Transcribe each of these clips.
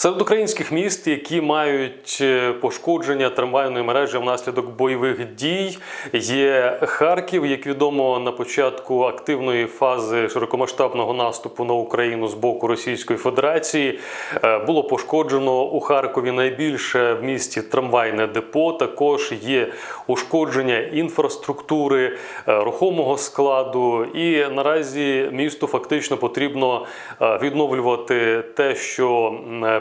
Серед українських міст, які мають е, пошкодження трамвайної мережі внаслідок бойових дій, є Харків. Як відомо, на початку активної фази широкомасштабного наступу на Україну з боку Російської Федерації е, було пошкоджено у Харкові найбільше в місті трамвайне депо. Також є ушкодження інфраструктури, е, рухомого складу. І наразі місту фактично потрібно відновлювати те, що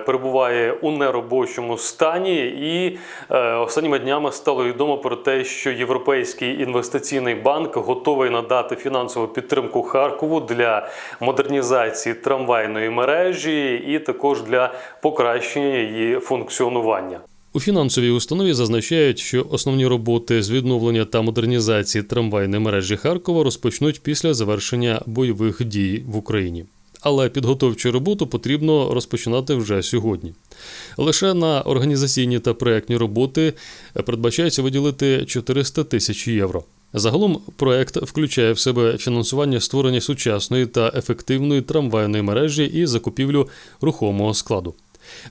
перебуває у неробочому стані. І е, останніми днями стало відомо про те, що Європейський інвестиційний банк готовий надати фінансову підтримку Харкову для модернізації трамвайної мережі і також для покращення її функціонування. У фінансовій установі зазначають, що основні роботи з відновлення та модернізації трамвайної мережі Харкова розпочнуть після завершення бойових дій в Україні. Але підготовчу роботу потрібно розпочинати вже сьогодні. Лише на організаційні та проектні роботи передбачається виділити 400 тисяч євро. Загалом проект включає в себе фінансування створення сучасної та ефективної трамвайної мережі і закупівлю рухомого складу.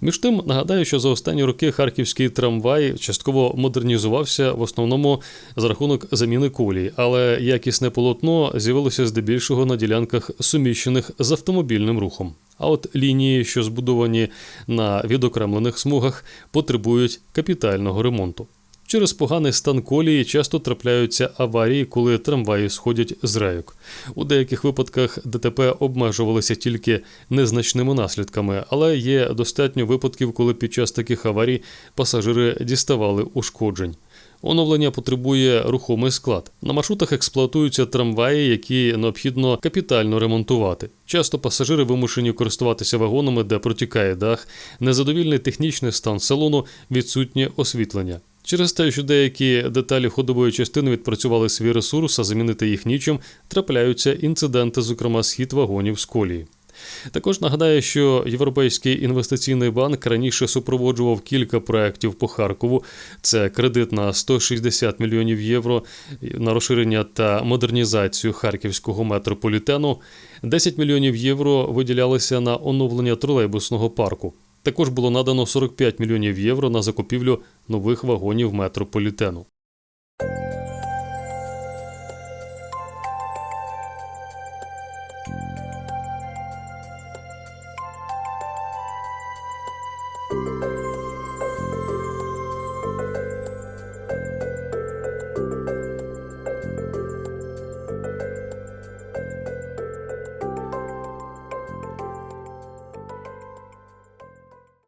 Між тим нагадаю, що за останні роки харківський трамвай частково модернізувався в основному за рахунок заміни кулі. але якісне полотно з'явилося здебільшого на ділянках суміщених з автомобільним рухом. А от лінії, що збудовані на відокремлених смугах, потребують капітального ремонту. Через поганий стан колії часто трапляються аварії, коли трамваї сходять з рейок. У деяких випадках ДТП обмежувалися тільки незначними наслідками, але є достатньо випадків, коли під час таких аварій пасажири діставали ушкоджень. Оновлення потребує рухомий склад. На маршрутах експлуатуються трамваї, які необхідно капітально ремонтувати. Часто пасажири вимушені користуватися вагонами, де протікає дах, незадовільний технічний стан салону, відсутнє освітлення. Через те, що деякі деталі ходової частини відпрацювали свій ресурс, а замінити їх нічим, трапляються інциденти, зокрема схід вагонів з колії. Також нагадаю, що Європейський інвестиційний банк раніше супроводжував кілька проєктів по Харкову. Це кредит на 160 мільйонів євро на розширення та модернізацію харківського метрополітену. 10 мільйонів євро виділялися на оновлення тролейбусного парку. Також було надано 45 мільйонів євро на закупівлю нових вагонів метрополітену.